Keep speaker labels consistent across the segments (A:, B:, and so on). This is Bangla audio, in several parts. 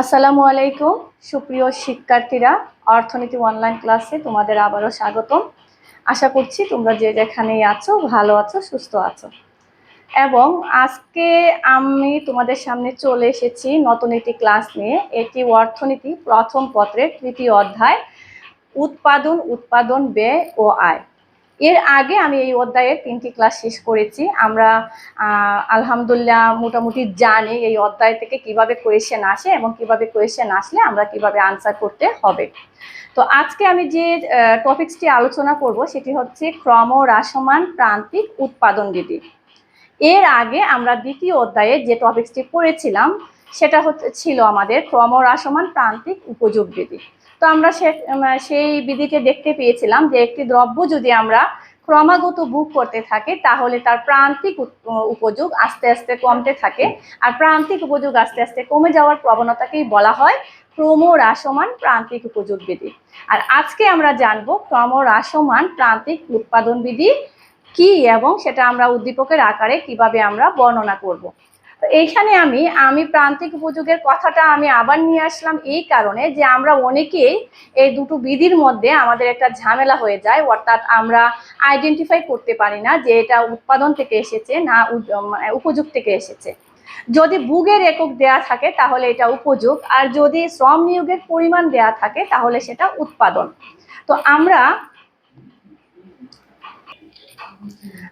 A: আসসালামু আলাইকুম। সুপ্রিয় শিক্ষার্থীরা, অর্থনীতি অনলাইন ক্লাসে তোমাদের আবারও স্বাগতম। আশা করছি তোমরা যে যেখানেই আছো, ভালো আছো, সুস্থ আছো। এবং আজকে আমি তোমাদের সামনে চলে এসেছি নতুন একটি ক্লাস নিয়ে। এটি অর্থনীতি প্রথম পত্রের তৃতীয় অধ্যায়, উৎপাদন উৎপাদন, ব্যয় ও আয়। এর আগে আমি এই অধ্যায়ের তিনটি ক্লাস শেষ করেছি। আমরা আলহামদুলিল্লাহ মোটামুটি জানি এই অধ্যায় থেকে কীভাবে কোয়েশ্চেন আসে এবং কীভাবে কোয়েশ্চেন আসলে আমরা কীভাবে আনসার করতে হবে। তো আজকে আমি যে টপিকসটি আলোচনা করব সেটি হচ্ছে ক্রমহ্রাসমান প্রান্তিক উৎপাদন বিধি। এর আগে আমরা দ্বিতীয় অধ্যায়ে যে টপিকসটি পড়েছিলাম, সেটা হচ্ছে, ছিল আমাদের ক্রমহ্রাসমান প্রান্তিক উপযোগ বিধি। তো আমরা সেই বিধিতে দেখতে পেয়েছিলাম যে একটি দ্রব্য যদি আমরা ক্রমাগত বুক করতে থাকি, তাহলে তার প্রান্তিক উপযোগ আস্তে আস্তে কমতে থাকে। আর প্রান্তিক উপযোগ আস্তে আস্তে কমে যাওয়ার প্রবণতাকেই বলা হয় ক্রমহ্রাসমান প্রান্তিক উপযোগ বিধি। আর আজকে আমরা জানব ক্রমহ্রাসমান প্রান্তিক উৎপাদন বিধি কি এবং সেটা আমরা উদ্দীপকের আকারে কীভাবে আমরা বর্ণনা করব। তো এইখানে আমি আমি প্রান্তিক উপযোগের কথাটা আমি আবার নিয়ে আসলাম এই কারণে যে আমরা অনেকেই এই দুটো বিধির মধ্যে আমাদের একটা ঝামেলা হয়ে যায়, অর্থাৎ আমরা আইডেন্টিফাই করতে পারি না যে এটা উৎপাদন থেকে এসেছে না মানে উপযোগ থেকে এসেছে। যদি বুগের একক দেয়া থাকে তাহলে এটা উপযোগ, আর যদি শ্রম নিয়োগের পরিমাণ দেয়া থাকে তাহলে সেটা উৎপাদন। তো আমরা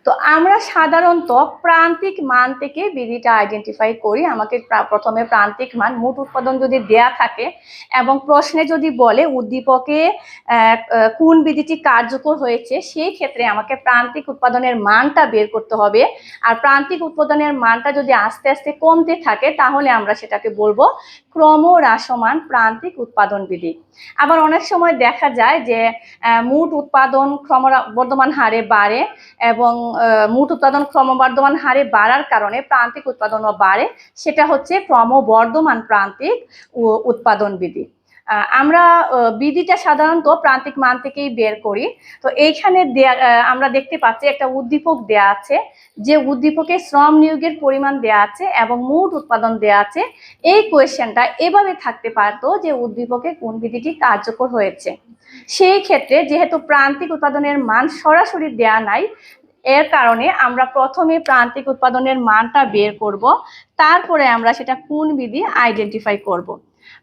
A: তো আমরা সাধারণত প্রান্তিক মান থেকে বিধিটা আইডেন্টিফাই করি। আমাকে প্রথমে প্রান্তিক মান, মোট উৎপাদন যদি দেয়া থাকে এবং প্রশ্নে যদি বলে উদ্দীপকে কোন বিধিটি কার্যকর হয়েছে, সেই ক্ষেত্রে আমাকে প্রান্তিক উৎপাদনের মানটা বের করতে হবে। আর প্রান্তিক উৎপাদনের মানটা যদি আস্তে আস্তে কমতে থাকে, তাহলে আমরা সেটাকে বলব ক্রমহ্রাসমান প্রান্তিক উৎপাদন বিধি। আবার অনেক সময় দেখা যায় যে মোট উৎপাদন ক্রমবর্ধমান হারে বাড়ে। এবং মোট উৎপাদন ক্রমবর্ধমান হারে বাড়ার কারণে প্রান্তিক উৎপাদনও বাড়ে। সেটা হচ্ছে ক্রমবর্ধমান প্রান্তিক উৎপাদন বিধি আমরা বিধিটা সাধারণত প্রান্তিক মান থেকেই বের করি। তো এইখানে আমরা দেখতে পাচ্ছি একটা উদ্দীপক দেয়া আছে। যে উদ্দীপকে শ্রম নিয়োগের পরিমাণ দেয়া আছে এবং মোট উৎপাদন দেয়া আছে। এই কোয়েশ্চেনটা এভাবে থাকতে পারতো যে উদ্দীপকে কোন বিধিটি কার্যকর হয়েছে। সেই ক্ষেত্রে যেহেতু প্রান্তিক উৎপাদনের মান সরাসরি দেয়া নাই, এর কারণে আমরা প্রথমে প্রান্তিক উৎপাদনের মানটা বের করব, তারপরে আমরা সেটা কোন বিধি আইডেন্টিফাই করব।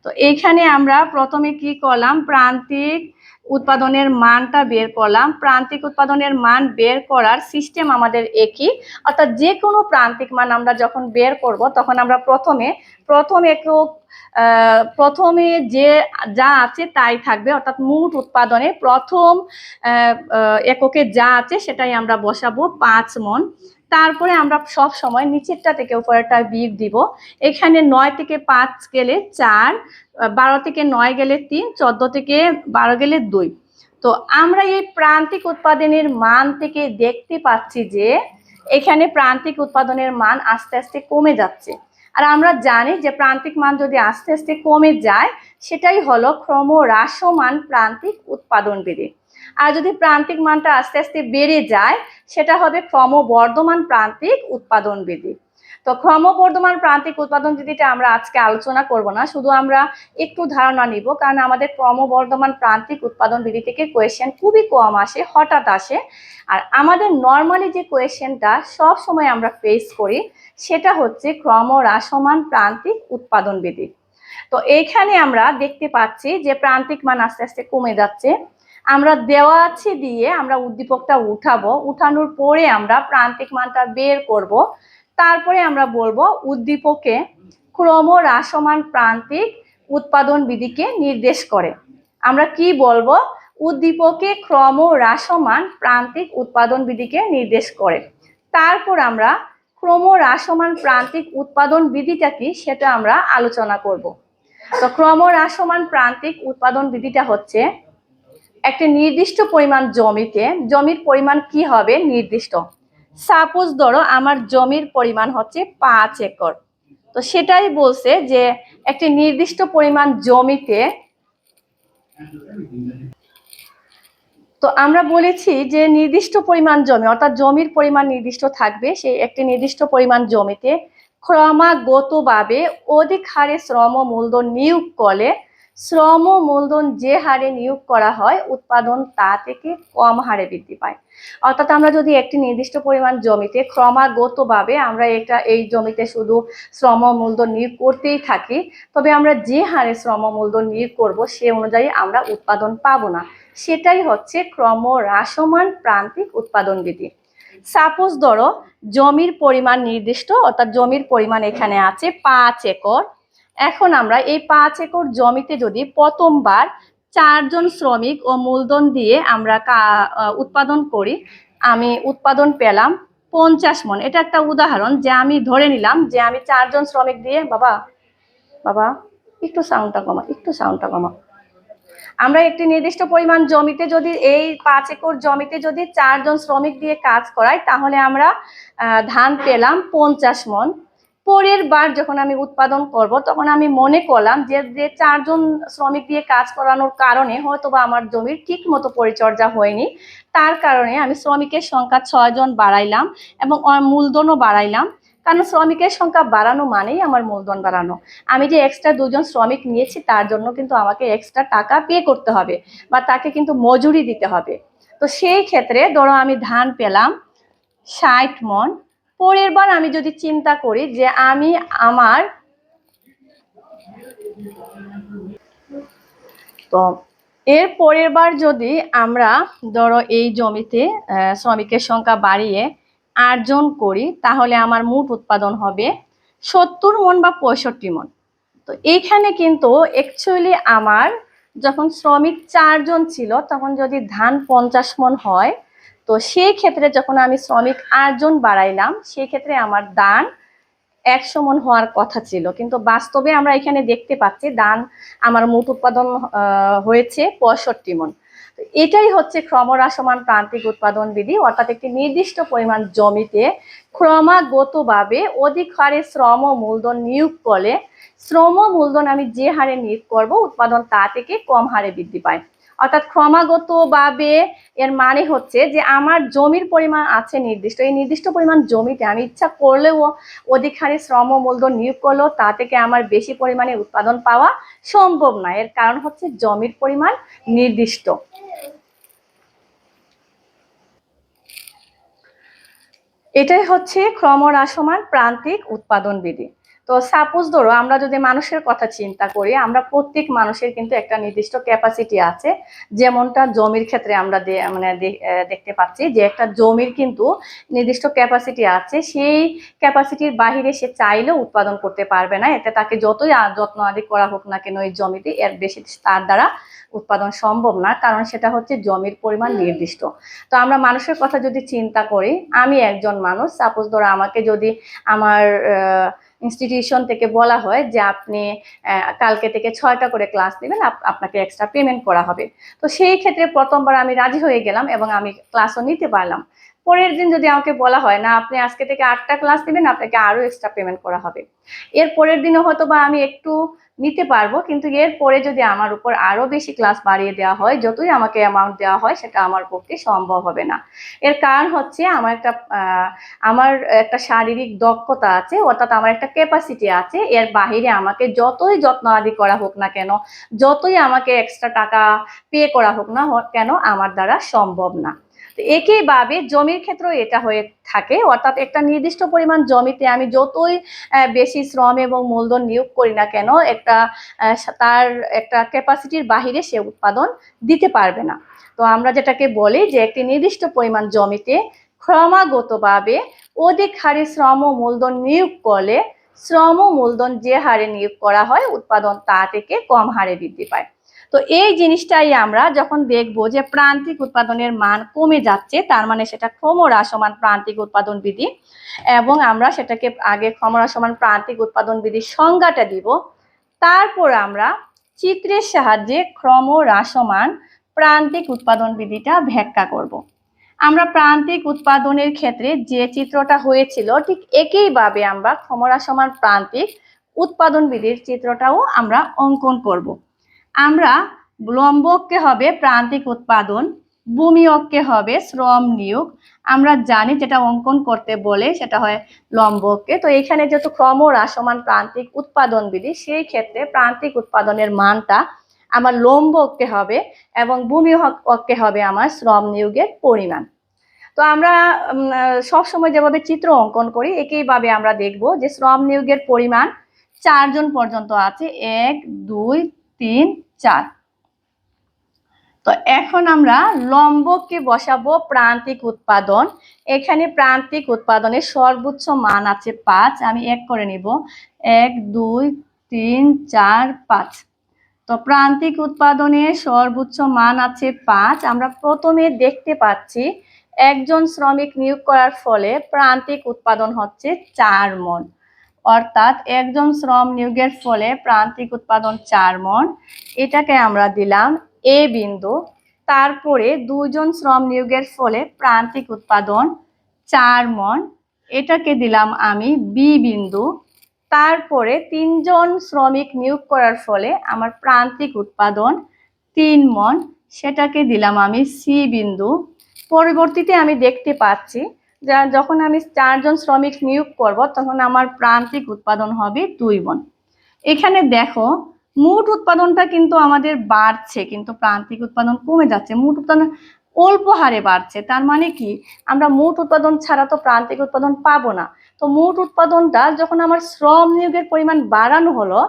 A: তো এইখানে আমরা প্রথমে কি করলাম? প্রান্তিক উৎপাদনের মানটা বের করলাম, প্রান্তিক উৎপাদনের মান বের করার সিস্টেম আমাদের একই। অর্থাৎ যে কোনো প্রান্তিক মান আমরা যখন বের করব, তখন আমরা প্রথমে, প্রথম একক প্রথমে যে যা আছে তাই থাকবে। অর্থাৎ মোট উৎপাদনে প্রথম এককে যা আছে সেটাই আমরা বসাবো পাঁচ মন। তারপরে আমরা সব সময় নিচেরটা থেকে উপরেরটা বিগ দিব। এখানে নয় থেকে পাঁচ গেলে চার, বারো থেকে নয় গেলে তিন, চোদ্দ থেকে বারো গেলে দুই। তো আমরা এই প্রান্তিক উৎপাদনের মান থেকে দেখতে পাচ্ছি যে এখানে প্রান্তিক উৎপাদনের মান আস্তে আস্তে কমে যাচ্ছে। আর আমরা জানি যে প্রান্তিক মান যদি আস্তে আস্তে কমে যায়, সেটাই হলো ক্রমহ্রাসমান প্রান্তিক উৎপাদন বিধি আর যদি প্রান্তিক মানটা আস্তে আস্তে বেড়ে যায়, সেটা হবে ক্রমবর্ধমান প্রান্তিক উৎপাদন বিধি তো ক্রমবর্ধমান প্রান্তিক উৎপাদন বিধিটা আমরা আজকে আলোচনা করব না, শুধু আমরা একটু ধারণা নিব, কারণ আমাদের ক্রমবর্ধমান প্রান্তিক উৎপাদন বিধি থেকে কোয়েশ্চেন খুবই কম আসে, হঠাৎ আসে। আর আমাদের নর্মালি যে কোয়েশ্চেনটা সব সময় আমরা ফেস করি, সেটা হচ্ছে ক্রমহ্রাসমান প্রান্তিক উৎপাদন বিধি তো এইখানে আমরা দেখতে পাচ্ছি যে প্রান্তিক মান আস্তে আস্তে কমে যাচ্ছে। আমরা দেওয়া আছে দিয়ে আমরা উদ্দীপকটা উঠাবো। উঠানোর পরে আমরা প্রান্তিক মানটা বের করব। তারপরে আমরা বলব উদ্দীপকে ক্রম ক্রমহ্রাসমান প্রান্তিক উৎপাদন বিধিকে নির্দেশ করে। আমরা কি বলব? উদ্দীপকে ক্রম ক্রমহ্রাসমান প্রান্তিক উৎপাদন বিধিকে নির্দেশ করে। তারপর আমরা ক্রম ক্রমহ্রাসমান প্রান্তিক উৎপাদন বিধিটা কি সেটা আমরা আলোচনা করব। তো ক্রম ক্রমহ্রাসমান প্রান্তিক উৎপাদন বিধিটা হচ্ছে একটা নির্দিষ্ট পরিমাণ জমিতে, জমির পরিমাণ কি হবে নির্দিষ্ট? সাপোজ ধরো আমার জমির পরিমাণ হচ্ছে পাঁচ একর। তো সেটাই বলছে যে একটি নির্দিষ্ট পরিমাণ জমিতে তো আমরা বলেছি যে নির্দিষ্ট পরিমাণ জমি, অর্থাৎ জমির পরিমাণ নির্দিষ্ট থাকবে, সেই একটি নির্দিষ্ট পরিমাণ জমিতে ক্রমাগতভাবে অধিক হারে শ্রম মূলধন নিয়োগ করলে শ্রম মূলধন যে হারে নিয়োগ করা হয়, উৎপাদন তা থেকে কম হারে বৃদ্ধি পায়। অর্থাৎ আমরা যদি একটি নির্দিষ্ট পরিমাণ জমিতে ক্রমাগতভাবে আমরা এটা, এই জমিতে শুধু শ্রম মূলধন নিয়োগ করতেই থাকি, তবে আমরা যে হারে শ্রম মূলধন নিয়োগ করব সে অনুযায়ী আমরা উৎপাদন পাবো না। সেটাই হচ্ছে ক্রমহ্রাসমান প্রান্তিক উৎপাদন বিধি। সাপোজ ধরো, জমির পরিমাণ নির্দিষ্ট, অর্থাৎ জমির পরিমাণ এখানে আছে পাঁচ একর এখন আমরা এই পাঁচ একর জমিতে যদি প্রথমবার চারজন শ্রমিক ও মূলধন দিয়ে আমরা উৎপাদন করি, আমি উৎপাদন পেলাম পঞ্চাশ মন। এটা একটা উদাহরণ যে আমি ধরে নিলাম যে আমি চারজন শ্রমিক দিয়ে, বাবা বাবা, একটু সাউন্ডটা কমা একটু সাউন্ডটা কমা আমরা একটি নির্দিষ্ট পরিমাণ জমিতে যদি এই পাঁচ একর জমিতে যদি চারজন শ্রমিক দিয়ে কাজ করাই, তাহলে আমরা ধান পেলাম পঞ্চাশ মন। পরের বার যখন আমি উৎপাদন করব, তখন আমি মনে করলাম যে যে চারজন শ্রমিক দিয়ে কাজ করানোর কারণে হয়তো বা আমার জমির ঠিক মতো পরিচর্যা হয়নি। তার কারণে আমি শ্রমিকের সংখ্যা ছয়জন বাড়াইলাম এবং মূলধনও বাড়াইলাম। কারণ শ্রমিকের সংখ্যা বাড়ানো মানেই আমার মূলধন বাড়ানো। আমি যে এক্সট্রা দুজন শ্রমিক নিয়েছি, তার জন্য কিন্তু আমাকে এক্সট্রা টাকা পে করতে হবে বা তাকে কিন্তু মজুরি দিতে হবে। তো সেই ক্ষেত্রে ধরো আমি ধান পেলাম ষাট মন পরের বার আমি যদি চিন্তা করি যে আমি আমার তো এর পরের বার যদি আমরা ধরো এই জমিতে শ্রমিকের সংখ্যা বাড়িয়ে আটজন করি তাহলে আমার মোট উৎপাদন হবে সত্তর মন বা পঁয়ষট্টি মন। তো এইখানে কিন্তু অ্যাকচুয়ালি আমার যখন শ্রমিক চারজন ছিল তখন যদি ধান পঞ্চাশ মন হয় তো সেই ক্ষেত্রে যখন আমি শ্রমিক আটজন বাড়াইলাম সেই ক্ষেত্রে আমার দান একশো মন হওয়ার কথা ছিল। কিন্তু বাস্তবে আমরা এখানে দেখতে পাচ্ছি দান আমার মোট উৎপাদন হয়েছে পঁয়ষট্টি মন। এটাই হচ্ছে ক্রমহ্রাসমান প্রান্তিক উৎপাদন বিধি, অর্থাৎ একটি নির্দিষ্ট পরিমাণ জমিতে ক্রমাগতভাবে অধিক হারে শ্রম মূলধন নিয়োগ করলে, শ্রম মূলধন আমি যে হারে নিয়োগ করব, উৎপাদন তা থেকে কম হারে বৃদ্ধি পায়। অর্থাৎ ক্রমাগতভাবে এর মানে হচ্ছে যে আমার জমির পরিমাণ আছে নির্দিষ্ট। এই নির্দিষ্ট পরিমাণ জমিতে আমি ইচ্ছা করলেও অধিক হারে শ্রম মূলধন নিয়োগ করলেও তা থেকে আমার বেশি পরিমাণে উৎপাদন পাওয়া সম্ভব না। এর কারণ হচ্ছে জমির পরিমাণ নির্দিষ্ট। এটাই হচ্ছে ক্রমহ্রাসমান প্রান্তিক উৎপাদন বিধি তো সাপোজ ধরো আমরা যদি মানুষের কথা চিন্তা করি, আমরা প্রত্যেক মানুষের কিন্তু একটা নির্দিষ্ট ক্যাপাসিটি আছে। যেমনটা জমির ক্ষেত্রে আমরা মানে দেখতে পাচ্ছি যে একটা জমির কিন্তু নির্দিষ্ট ক্যাপাসিটি আছে, সেই ক্যাপাসিটির বাহিরে সে চাইলেও উৎপাদন করতে পারবে না। এতে তাকে যতই যত্ন আদি করা হোক না কেন এই জমিতে, এর বেশি তার দ্বারা উৎপাদন সম্ভব না কারণ সেটা হচ্ছে জমির পরিমাণ নির্দিষ্ট। তো আমরা মানুষের কথা যদি চিন্তা করি আমি একজন মানুষ সাপোজ ধরো আমাকে যদি আমার ইনস্টিটিউশন থেকে বলা হয় যে আপনি কালকে থেকে ছয়টা করে ক্লাস নেবেন আপ- আপনাকে এক্সট্রা পেমেন্ট করা হবে। তো সেই ক্ষেত্রে প্রথমবার আমি রাজি হয়ে গেলাম এবং আমি ক্লাসও নিতে পারলাম। পরের দিন যদি আমাকে বলা হয়, না, আপনি আজকে থেকে আটটা ক্লাস দিবেন, আপনাকে আরও এক্সট্রা পেমেন্ট করা হবে। এর পরের দিনও হয়তো বা আমি একটু নিতে পারব, কিন্তু এর পরে যদি আমার উপর আরও বেশি ক্লাস বাড়িয়ে দেওয়া হয়, যতই আমাকে অ্যামাউন্ট দেওয়া হয়, সেটা আমার পক্ষে সম্ভব হবে না। এর কারণ হচ্ছে আমার একটা আমার একটা শারীরিক দক্ষতা আছে, অর্থাৎ আমার একটা ক্যাপাসিটি আছে। এর বাহিরে আমাকে যতই যত্ন আদি করা হোক না কেন, যতই আমাকে এক্সট্রা টাকা পে করা হোক না কেন, আমার দ্বারা সম্ভব না। একইভাবে জমির ক্ষেত্রেও এটা হয়ে থাকে। অর্থাৎ একটা নির্দিষ্ট পরিমাণ জমিতে আমি যতই বেশি শ্রম এবং মূলধন নিয়োগ করি না কেন, একটা তার একটা ক্যাপাসিটির বাহিরে সে উৎপাদন দিতে পারবে না। তো আমরা যেটাকে বলি যে, একটি নির্দিষ্ট পরিমাণ জমিতে ক্রমাগতভাবে অধিক হারে শ্রম ও মূলধন নিয়োগ করলে, শ্রম ও মূলধন যে হারে নিয়োগ করা হয়, উৎপাদন তা থেকে কম হারে বৃদ্ধি পায়। তো এই জিনিসটাই আমরা যখন দেখব যে প্রান্তিক উৎপাদনের মান কমে যাচ্ছে, তার মানে সেটা ক্রমহ্রাসমান প্রান্তিক উৎপাদন বিধি এবং আমরা সেটাকে আগে ক্রমহ্রাসমান প্রান্তিক উৎপাদন বিধির সংজ্ঞাটা দিব। তারপর আমরা চিত্রের সাহায্যে ক্রমহ্রাসমান প্রান্তিক উৎপাদন বিধিটা ব্যাখ্যা করব। আমরা প্রান্তিক উৎপাদনের ক্ষেত্রে যে চিত্রটা হয়েছিল, ঠিক একইভাবে আমরা ক্রমহ্রাসমান প্রান্তিক উৎপাদন বিধির চিত্রটাও আমরা অঙ্কন করব। আমরা লম্বককে হবে প্রান্তিক উৎপাদন ভূমি অক্ষে হবে শ্রম নিয়োগ। আমরা জানি যেটা অঙ্কন করতে বলে সেটা হয় লম্বককে। তো এখানে যেহেতু ক্রমহ্রাসমান প্রান্তিক উৎপাদন বিধি, সেই ক্ষেত্রে প্রান্তিক উৎপাদনের মানটা আমার লম্বককে হবে এবং ভূমি অক্ষে হবে আমার শ্রম নিয়োগের পরিমাণ। তো আমরা সব সময় যেভাবে চিত্র অঙ্কন করি, একইভাবে আমরা দেখব যে শ্রম নিয়োগের পরিমাণ চারজন পর্যন্ত আছে, এক, দুই তিন, চার। তো এখন আমরা লম্বকে বসাবো প্রান্তিক উৎপাদন। এখানে প্রান্তিক উৎপাদনের সর্বোচ্চ মান আছে পাঁচ। আমি এক করে নিব। এক, দুই, তিন, চার, পাঁচ। তো প্রান্তিক উৎপাদনের সর্বোচ্চ মান আছে পাঁচ। আমরা প্রথমে দেখতে পাচ্ছি একজন শ্রমিক নিয়োগ করার ফলে প্রান্তিক উৎপাদন হচ্ছে চার মন। অর্থাৎ একজন শ্রম নিয়োগের ফলে প্রান্তিক উৎপাদন চার মন, এটাকে আমরা দিলাম এ বিন্দু। তারপরে দুজন শ্রম নিয়োগের ফলে প্রান্তিক উৎপাদন চার মন, এটাকে দিলাম আমি বি বিন্দু। তারপরে তিনজন শ্রমিক নিয়োগ করার ফলে আমার প্রান্তিক উৎপাদন তিন মন, সেটাকে দিলাম আমি সি বিন্দু। পরবর্তীতে আমি দেখতে পাচ্ছি যখন আমি চারজন শ্রমিক নিয়োগ করব, তখন আমার প্রান্তিক উৎপাদন হবে দুই মন। এখানে দেখো, মোট উৎপাদনটা কিন্তু আমাদের বাড়ছে, কিন্তু প্রান্তিক উৎপাদন কমে যাচ্ছে। মোট উৎপাদন অল্প হারে বাড়ছে, তার মানে কি? আমরা মোট উৎপাদন ছাড়া তো প্রান্তিক উৎপাদন পাবো না। তো মোট উৎপাদনটা যখন আমার শ্রম নিয়োগের পরিমাণ বাড়ানো হলো,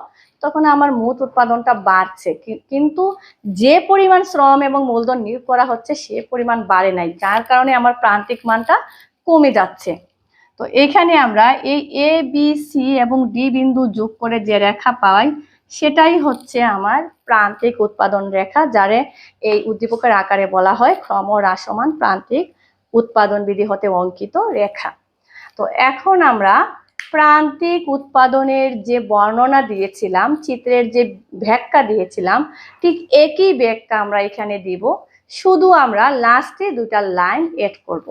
A: তখন আমার মোট উৎপাদনটা বাড়ছে। কিন্তু যে পরিমাণ শ্রম এবং মূলধন নিয়োগ করা হচ্ছে, সে পরিমাণ বাড়ে নাই। যার কারণে আমার প্রান্তিক মানটা কমে যাচ্ছে। তো এখানে আমরা এই এ বি সি এবং ডি বিন্দু যোগ করে যে রেখা পাই, সেটাই হচ্ছে আমার প্রান্তিক উৎপাদন রেখা, যারে এই উদ্দীপকের আকারে বলা হয় ক্রম ক্রমহ্রাসমান প্রান্তিক উৎপাদন বিধি হতে অঙ্কিত রেখা। তো এখন আমরা প্রান্তিক উৎপাদনের যে বর্ণনা দিয়েছিলাম, চিত্রের যে ব্যাখ্যা দিয়েছিলাম, ঠিক একই ব্যাখ্যা আমরা এখানে দিব। শুধু আমরা লাস্টে দুটা লাইন এড করব।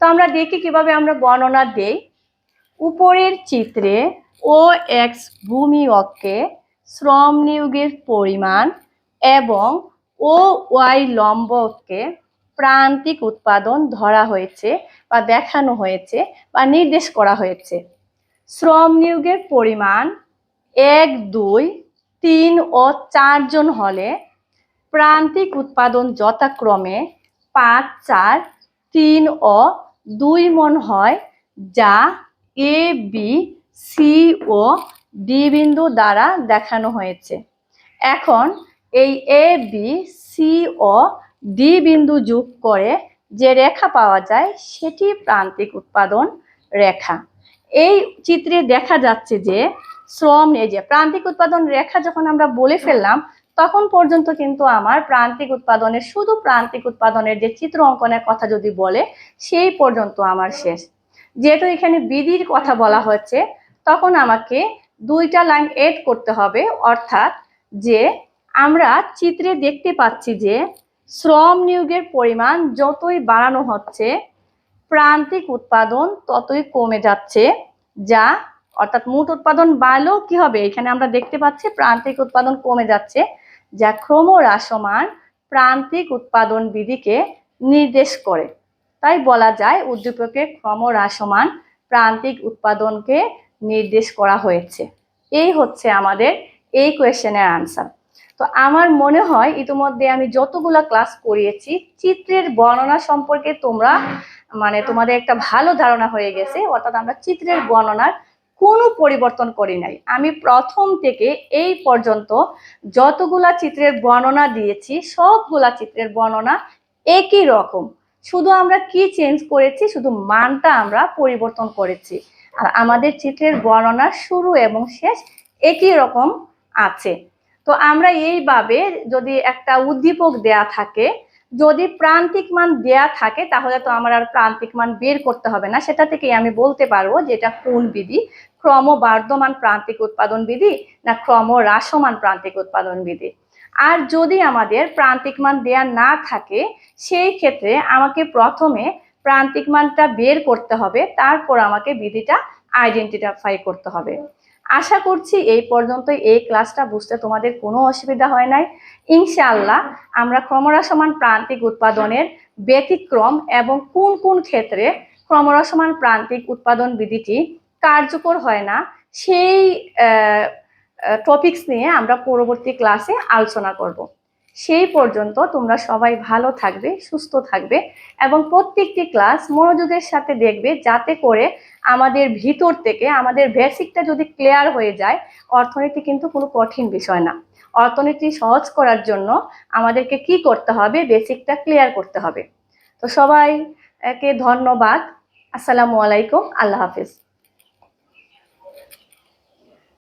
A: তো আমরা দেখি কীভাবে আমরা বর্ণনা দেই। উপরের চিত্রে ও এক্স ভূমি অক্ষে শ্রম নিয়োগের পরিমাণ এবং ও ওয়াই লম্বকে প্রান্তিক উৎপাদন ধরা হয়েছে বা দেখানো হয়েছে বা নির্দেশ করা হয়েছে। শ্রম নিয়োগের পরিমাণ এক, দুই, তিন ও চারজন হলে প্রান্তিক উৎপাদন যথাক্রমে পাঁচ, চার তিন ও দুই মন হয় যা এ, বি, সি ও ডি বিন্দু দ্বারা দেখানো হয়েছে। এখন এই এ, বি, সি ও ডি বিন্দু যোগ করে যে রেখা পাওয়া যায় সেটি প্রান্তিক উৎপাদন রেখা। এই চিত্রে দেখা যাচ্ছে যে শ্রম এই যে প্রান্তিক উৎপাদন রেখা যখন আমরা বলে ফেললাম তখন পর্যন্ত কিন্তু আমার প্রান্তিক উৎপাদনের, শুধু প্রান্তিক উৎপাদনের যে চিত্র অঙ্কনের কথা যদি বলে, সেই পর্যন্ত আমার শেষ। যেহেতু এখানে বিধির কথা বলা হচ্ছে তখন আমাকে দুইটা লাইন এড করতে হবে, অর্থাৎ যে আমরা চিত্রে দেখতে পাচ্ছি যে শ্রম নিয়োগের পরিমাণ যতই বাড়ানো হচ্ছে, প্রান্তিক উৎপাদন ততই কমে যাচ্ছে, যা অর্থাৎ মোট উৎপাদন বাড়লেও কি হবে? এখানে আমরা দেখতে পাচ্ছি প্রান্তিক উৎপাদন কমে যাচ্ছে যা ক্রমহ্রাসমান প্রান্তিক উৎপাদন বিধিকে নির্দেশ করে। তাই বলা যায় উদ্দীপকে ক্রমহ্রাসমান প্রান্তিক উৎপাদনকে নির্দেশ করা হয়েছে। এই হচ্ছে আমাদের এই কোয়েশ্চেনের আনসার। তো আমার মনে হয় ইতিমধ্যে আমি যতগুলো ক্লাস করিয়েছি, চিত্রের বর্ণনা সম্পর্কে তোমরা মানে তোমাদের একটা ভালো ধারণা হয়ে গেছে, অর্থাৎ আমরা চিত্রের বর্ণনার কোনো পরিবর্তন করি নাই। আমি প্রথম থেকে এই পর্যন্ত যতগুলা চিত্রের বর্ণনা দিয়েছি, সবগুলা চিত্রের বর্ণনা একই রকম। শুধু আমরা কি চেঞ্জ করেছি, শুধু মানটা আমরা পরিবর্তন করেছি। আর আমাদের চিত্রের বর্ণনা শুরু এবং শেষ একই রকম আছে। তো আমরা এইভাবে যদি একটা উদ্দীপক দেয়া থাকে যদি প্রান্তিক মান দেয়া থাকে, তাহলে তো আমার আর প্রান্তিক মান বের করতে হবে না। সেটা থেকেই আমি বলতে পারব যে এটা কোন বিধি? ক্রমবর্ধমান প্রান্তিক উৎপাদন বিধি না ক্রম হ্রাসমান প্রান্তিক উৎপাদন বিধি? আর যদি আমাদের প্রান্তিক মান দেয়া না থাকে, সেই ক্ষেত্রে আমাকে প্রথমে প্রান্তিক মানটা বের করতে হবে, তারপর আমাকে বিধিটা আইডেন্টিফাই করতে হবে। আশা করছি এই পর্যন্ত এই ক্লাসটা বুঝতে তোমাদের কোনো অসুবিধা হয় নাই। ইনশাআল্লাহ আমরা ক্রমরাসমান প্রান্তিক উৎপাদনের ব্যতিক্রম এবং কোন কোন ক্ষেত্রে ক্রমরাসমান প্রান্তিক উৎপাদন বিধিটি কার্যকর হয় না, সেই টপিকস নিয়ে আমরা পরবর্তী ক্লাসে আলোচনা করব। সেই পর্যন্ত তোমরা সবাই ভালো থাকবে, সুস্থ থাকবে এবং প্রত্যেকটি ক্লাস মনোযোগের সাথে দেখবে যাতে করে আমাদের ভিতর থেকে আমাদের বেসিকটা যদি ক্লিয়ার হয়ে যায়, অর্থনীতি কিন্তু কোনো কঠিন বিষয় না। অর্থনীতি সহজ করার জন্য আমাদেরকে কি করতে হবে? বেসিকটা ক্লিয়ার করতে হবে। তো সবাইকে ধন্যবাদ। আসসালামু আলাইকুম। আল্লাহ হাফিজ।